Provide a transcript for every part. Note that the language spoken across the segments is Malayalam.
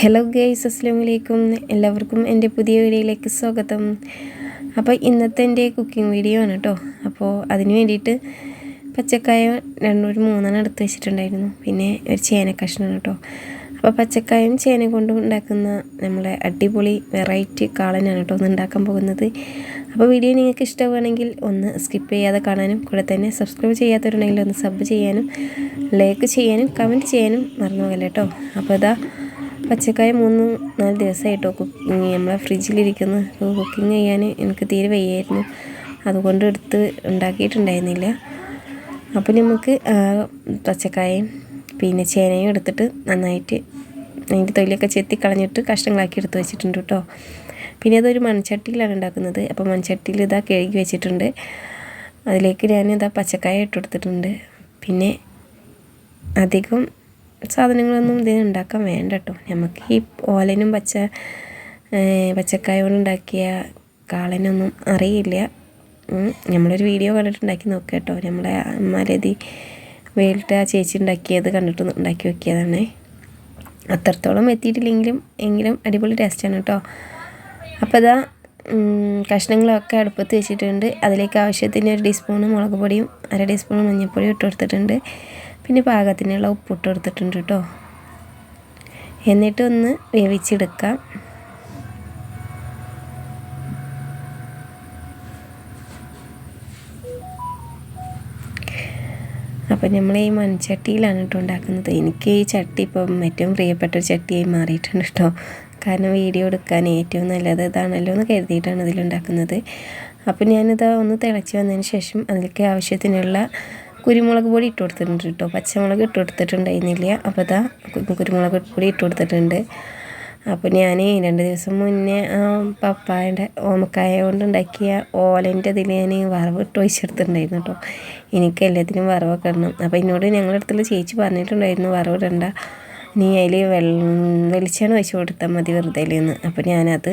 ഹലോ ഗൈസ് അസ്സാം വലൈക്കും എല്ലാവർക്കും എന്റെ പുതിയ വീഡിയോയിലേക്ക് സ്വാഗതം. അപ്പോൾ ഇന്നത്തെ എന്റെ കുക്കിംഗ് വീഡിയോ ആണ് കേട്ടോ. അപ്പോൾ അതിന് വേണ്ടിയിട്ട് പച്ചക്കായ രണ്ടൊരു മൂന്നെണ്ണം എടുത്ത് വെച്ചിട്ടുണ്ടായിരുന്നു. പിന്നെ ഒരു ചേന കഷ്ണം കേട്ടോ. അപ്പോൾ പച്ചക്കായും ചേന കൊണ്ടും ഉണ്ടാക്കുന്ന നമ്മളെ അടിപൊളി വെറൈറ്റി കാളനാണ് കേട്ടോ ഒന്ന് ഉണ്ടാക്കാൻ പോകുന്നത്. അപ്പോൾ വീഡിയോ നിങ്ങൾക്ക് ഇഷ്ടമാണെങ്കിൽ ഒന്ന് സ്കിപ്പ് ചെയ്യാതെ കാണാനും കൂടെ തന്നെ സബ്സ്ക്രൈബ് ചെയ്യാത്തവരുണ്ടെങ്കിൽ ഒന്ന് സബ് ചെയ്യാനും ലൈക്ക് ചെയ്യാനും കമന്റ് ചെയ്യാനും മറന്നു പോകല്ലേ കേട്ടോ. അപ്പോൾ ഇതാ പച്ചക്കായ മൂന്ന് നാല് ദിവസമായിട്ടോ കുക്കിങ് നമ്മളെ ഫ്രിഡ്ജിലിരിക്കുന്ന കുക്കിങ് ചെയ്യാൻ എനിക്ക് തീരെ വയ്യായിരുന്നു. അതുകൊണ്ട് എടുത്ത് ഉണ്ടാക്കിയിട്ടുണ്ടായിരുന്നില്ല. അപ്പോൾ നമുക്ക് പച്ചക്കായയും പിന്നെ ചേനയും എടുത്തിട്ട് നന്നായിട്ട് അതിന്റെ തൊലിയൊക്കെ ചെത്തി കളഞ്ഞിട്ട് കഷ്ണങ്ങളാക്കി എടുത്ത് വെച്ചിട്ടുണ്ട് കേട്ടോ. പിന്നെ അതൊരു മൺചട്ടിയിലാണ് ഉണ്ടാക്കുന്നത്. അപ്പോൾ മൺചട്ടിയിൽ ഇതാ കഴുകി വെച്ചിട്ടുണ്ട്. അതിലേക്ക് ഞാൻ ഇതാ പച്ചക്കായ ഇട്ട് കൊടുത്തിട്ടുണ്ട്. പിന്നെ അധികം സാധനങ്ങളൊന്നും ഇതിന് ഉണ്ടാക്കാൻ വേണ്ട കേട്ടോ നമുക്ക് ഈ ഓലനും പച്ച പച്ചക്കായ കൊണ്ട് ഉണ്ടാക്കിയ കാളനൊന്നും അറിയില്ല. നമ്മളൊരു വീഡിയോ കണ്ടിട്ടുണ്ടാക്കി നോക്കുക കേട്ടോ നമ്മളെ അമ്മാരതി വേലിട്ട് ആ ചേച്ചി ഉണ്ടാക്കിയത് കണ്ടിട്ട് ഉണ്ടാക്കി നോക്കിയതാണ് അത്രത്തോളം എത്തിയിട്ടില്ലെങ്കിലും എങ്കിലും അടിപൊളി ടേസ്റ്റാണ് കേട്ടോ അപ്പോൾ ഇതാ കഷ്ണങ്ങളൊക്കെ അടുപ്പത്ത് വെച്ചിട്ടുണ്ട്. അതിലേക്ക് ആവശ്യത്തിന് ഒരു ടീസ്പൂണ് മുളക് പൊടിയും അര ടീസ്പൂൺ മഞ്ഞൾപ്പൊടിയും ഇട്ട് കൊടുത്തിട്ടുണ്ട്. പിന്നെ പാകത്തിനുള്ള ഉപ്പിട്ട് കൊടുത്തിട്ടുണ്ട് കേട്ടോ എന്നിട്ട് ഒന്ന് വേവിച്ചെടുക്കാം. അപ്പം നമ്മൾ ഈ മൺചട്ടിയിലാണ് കേട്ടോ ഉണ്ടാക്കുന്നത്. എനിക്ക് ഈ ചട്ടി ഇപ്പം ഏറ്റവും പ്രിയപ്പെട്ട ഒരു ചട്ടിയായി മാറിയിട്ടുണ്ട് കേട്ടോ കാരണം വീഡിയോ എടുക്കാൻ ഏറ്റവും നല്ലത് ഇതാണല്ലോ എന്ന് കരുതിയിട്ടാണ് ഇതിലുണ്ടാക്കുന്നത് അപ്പം ഞാനിത് ഒന്ന് തിളച്ച് വന്നതിന് ശേഷം അതിലേക്ക് ആവശ്യത്തിനുള്ള കുരുമുളക് പൊടി ഇട്ട് കൊടുത്തിട്ടുണ്ട് കേട്ടോ. പച്ചമുളക് ഇട്ട് കൊടുത്തിട്ടുണ്ടായിരുന്നില്ല. അപ്പോൾ ഇതാ കുരുമുളക് പൊടി ഇട്ട് കൊടുത്തിട്ടുണ്ട്. അപ്പോൾ ഞാൻ രണ്ട് ദിവസം മുന്നേ പപ്പായന്റെ ഓമക്കായ കൊണ്ട് ഉണ്ടാക്കിയ ഓലന്റെ ഇതിൽ ഞാൻ വറവ് ഇട്ട് ഒഴിച്ചെടുത്തിട്ടുണ്ടായിരുന്നു കേട്ടോ. എനിക്ക് എല്ലാത്തിനും വറവൊക്കെ ഇടണം. അപ്പോൾ എന്നോട് ഞങ്ങളുടെ അടുത്തുള്ള ചേച്ചി പറഞ്ഞിട്ടുണ്ടായിരുന്നു വറവ് ഇടണ്ട. നീ അതിൽ വെള്ളം വെളിച്ചെണ്ണ ഒഴിച്ച് കൊടുത്താൽ മതി വെറുതെ അപ്പോൾ ഞാനത്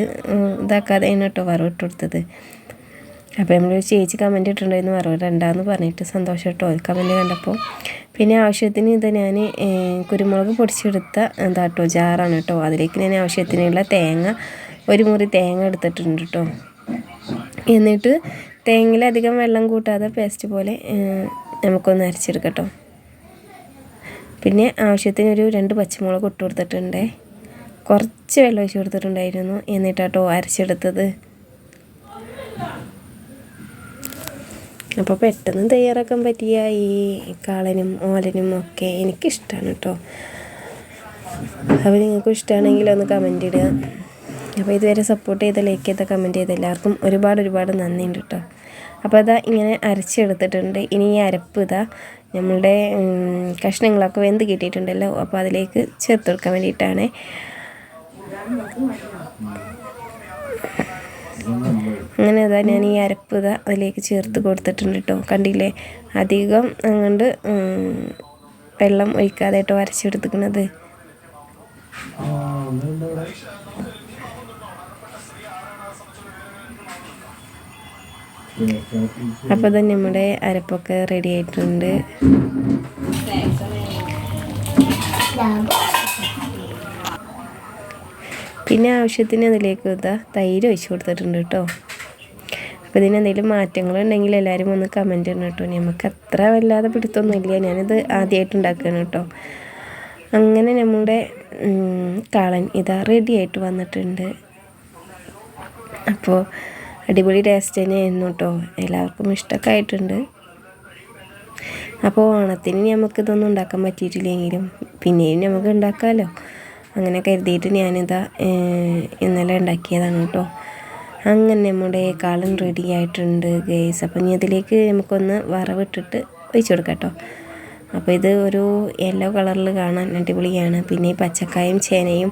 ഇതാക്കാതെ കേട്ടോ വറവ് ഇട്ട് കൊടുത്തത്. അപ്പോൾ നമ്മൾ ചേച്ചി കമന്റ് ഇട്ടിട്ടുണ്ടായിരുന്നു പറഞ്ഞു രണ്ടാന്ന് പറഞ്ഞിട്ട് സന്തോഷം കേട്ടോ. കമന്റ് കണ്ടപ്പോൾ പിന്നെ ആവശ്യത്തിന് ഇത് ഞാൻ കുരുമുളക് പൊടിച്ചെടുത്ത എന്താ കേട്ടോ ജാറാണ് കേട്ടോ. അതിലേക്ക് ഞാൻ ആവശ്യത്തിനുള്ള തേങ്ങ ഒരു മുറി തേങ്ങ എടുത്തിട്ടുണ്ട് കേട്ടോ. എന്നിട്ട് തേങ്ങയിൽ അധികം വെള്ളം കൂട്ടാതെ പേസ്റ്റ് പോലെ നമുക്കൊന്ന് അരച്ചെടുക്കട്ടോ പിന്നെ ആവശ്യത്തിന് ഒരു രണ്ട് പച്ചമുളക് ഇട്ട് കൊടുത്തിട്ടുണ്ട്. കുറച്ച് വെള്ളം ഒഴിച്ച് കൊടുത്തിട്ടുണ്ടായിരുന്നു. എന്നിട്ടാട്ടോ അരച്ചെടുത്തത്. അപ്പോൾ പെട്ടെന്ന് തയ്യാറാക്കാൻ പറ്റിയ ഈ കാളനും ഓലനും ഒക്കെ എനിക്കിഷ്ടമാണ് കേട്ടോ അപ്പോൾ നിങ്ങൾക്കും ഇഷ്ടമാണെങ്കിൽ ഒന്ന് കമന്റ് ഇടുക. അപ്പോൾ ഇതുവരെ സപ്പോർട്ട് ചെയ്ത ലൈക്ക് ചെയ്ത കമന്റ് ചെയ്ത എല്ലാവർക്കും ഒരുപാട് ഒരുപാട് നന്ദിയുണ്ട് കേട്ടോ അപ്പോൾ അതാ ഇങ്ങനെ അരച്ചെടുത്തിട്ടുണ്ട്. ഇനി ഈ അരപ്പ് ഇതാ നമ്മളുടെ കഷ്ണങ്ങളൊക്കെ വെന്ത് കിട്ടിയിട്ടുണ്ടല്ലോ. അപ്പോൾ അതിലേക്ക് ചേർത്ത് കൊടുക്കാൻ വേണ്ടിയിട്ടാണ്. അങ്ങനെ അതാ ഞാൻ ഈ അരപ്പ് ഇതാ അതിലേക്ക് ചേർത്ത് കൊടുത്തിട്ടുണ്ട് കേട്ടോ. കണ്ടില്ലേ? അധികം അങ്ങോട്ട് വെള്ളം ഒഴിക്കാതെ കേട്ടോ അരച്ചെടുത്തിക്കുന്നത് അപ്പോൾ തന്നെ നമ്മുടെ അരപ്പൊക്കെ റെഡി ആയിട്ടുണ്ട്. പിന്നെ ആവശ്യത്തിന് അതിലേക്ക് ഇതാ തൈര് ഒഴിച്ചു കൊടുത്തിട്ടുണ്ട് കേട്ടോ. അപ്പോൾ ഇതിന് എന്തെങ്കിലും മാറ്റങ്ങളുണ്ടെങ്കിൽ എല്ലാവരും ഒന്ന് കമന്റ് ചെയ്യണം കേട്ടോ. നമുക്ക് അത്ര വല്ലാതെ പിടുത്തൊന്നുമില്ല. ഞാനിത് ആദ്യമായിട്ട് ഉണ്ടാക്കുകയാണ് കേട്ടോ. അങ്ങനെ നമ്മുടെ കാളൻ ഇതാ റെഡി ആയിട്ട് വന്നിട്ടുണ്ട്. അപ്പോൾ അടിപൊളി ടേസ്റ്റ് തന്നെയായിരുന്നു കേട്ടോ. എല്ലാവർക്കും ഇഷ്ടമൊക്കെ ആയിട്ടുണ്ട്. അപ്പോൾ ഓണത്തിന് നമുക്കിതൊന്നും ഉണ്ടാക്കാൻ പറ്റിയിട്ടില്ലെങ്കിലും പിന്നെയും നമുക്ക് ഉണ്ടാക്കാമല്ലോ അങ്ങനെ കരുതിയിട്ട് ഞാനിതാ ഇന്നലെ ഉണ്ടാക്കിയതാണ് കേട്ടോ. അങ്ങനെ നമ്മുടെ കാളൻ റെഡി ആയിട്ടുണ്ട് ഗേസ് അപ്പം ഇനി അതിലേക്ക് നമുക്കൊന്ന് വറവിട്ടിട്ട് ഒഴിച്ചു കൊടുക്കാം കേട്ടോ. അപ്പോൾ ഇത് ഒരു യെല്ലോ കളറിൽ കാണാൻ അടിപൊളിയാണ്. പിന്നെ ഈ പച്ചക്കായും ചേനയും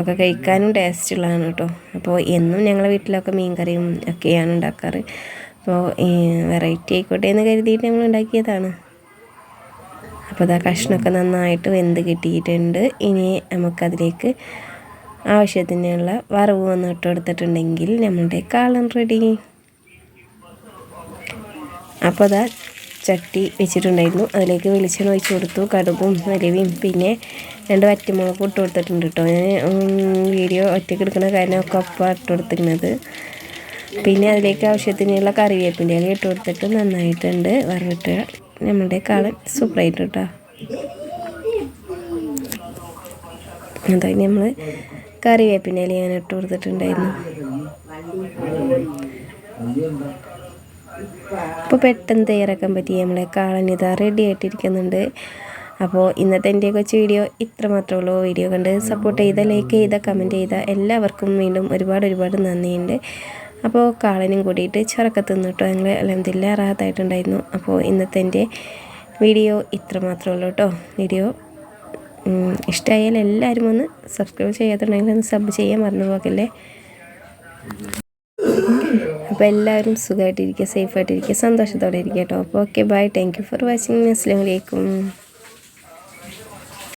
ഒക്കെ കഴിക്കാനും ടേസ്റ്റുള്ളതാണ് കേട്ടോ. അപ്പോൾ എന്നും ഞങ്ങളുടെ വീട്ടിലൊക്കെ മീൻ കറിയും ഒക്കെയാണ് ഉണ്ടാക്കാറ്. അപ്പോൾ വെറൈറ്റി ആയിക്കോട്ടെ എന്ന് കരുതിയിട്ട് നമ്മൾ ഉണ്ടാക്കിയതാണ്. അപ്പോൾ അതാ കഷ്ണമൊക്കെ നന്നായിട്ട് വെന്ത് കിട്ടിയിട്ടുണ്ട്. ഇനി നമുക്കതിലേക്ക് ആവശ്യത്തിനുള്ള വറവ് ഒന്ന് ഇട്ട് കൊടുത്തിട്ടുണ്ടെങ്കിൽ നമ്മളുടെ കാളൻ റെഡി. അപ്പോൾ അതാ ചട്ടി വെച്ചിട്ടുണ്ടായിരുന്നു. അതിലേക്ക് വെളിച്ചെണ്ണ ഒഴിച്ച് കൊടുത്തു. കടുകും അലവിയും പിന്നെ രണ്ട് വറ്റമുളകും ഇട്ട് കൊടുത്തിട്ടുണ്ട് കേട്ടോ. ഞാൻ വീഡിയോ ഒറ്റയ്ക്ക് എടുക്കുന്ന കാര്യമൊക്കെ ഒപ്പം ഇട്ട് കൊടുത്തിരുന്നത്. പിന്നെ അതിലേക്ക് ആവശ്യത്തിനുള്ള കറിവേപ്പിന്റെ ഇല ഇട്ട് കൊടുത്തിട്ട് നന്നായിട്ടുണ്ട് വറവിട്ട്. നമ്മുടെ കാളൻ സൂപ്പറായിട്ട് കേട്ടോ. അതായത് നമ്മൾ കറിവേപ്പിന്റെ ഇല ഞാൻ ഇട്ട് കൊടുത്തിട്ടുണ്ടായിരുന്നു. അപ്പോൾ പെട്ടെന്ന് തയ്യാറാക്കാൻ പറ്റി നമ്മളെ കാളനിത റെഡി ആയിട്ടിരിക്കുന്നുണ്ട്. അപ്പോൾ ഇന്നത്തെ എന്റെ കൊച്ചു വീഡിയോ ഇത്ര മാത്രമേ ഉള്ളൂ. വീഡിയോ കണ്ട് സപ്പോർട്ട് ചെയ്ത ലൈക്ക് ചെയ്ത കമന്റ് ചെയ്ത എല്ലാവർക്കും വീണ്ടും ഒരുപാട് ഒരുപാട് നന്ദിയുണ്ട്. അപ്പോൾ കാളനും കൂടിയിട്ട് ചൊറക്കത്ത് നിന്നിട്ടോ ഞങ്ങൾ അലഹമില്ല റാഹത്തായിട്ടുണ്ടായിരുന്നു. അപ്പോൾ ഇന്നത്തെ എന്റെ വീഡിയോ ഇത്ര മാത്രമേ ഉള്ളൂ കേട്ടോ വീഡിയോ ഇഷ്ടമായാൽ എല്ലാവരും ഒന്ന് സബ്സ്ക്രൈബ് ചെയ്യാത്തുണ്ടെങ്കിൽ ഒന്ന് സബ് ചെയ്യാൻ മറന്നു പോകല്ലേ? അപ്പോൾ എല്ലാവരും സുഖമായിട്ടിരിക്കുക സേഫായിട്ടിരിക്കുക സന്തോഷത്തോടെ ഇരിക്കുക കേട്ടോ. അപ്പോൾ okay bye thank you for watching Assam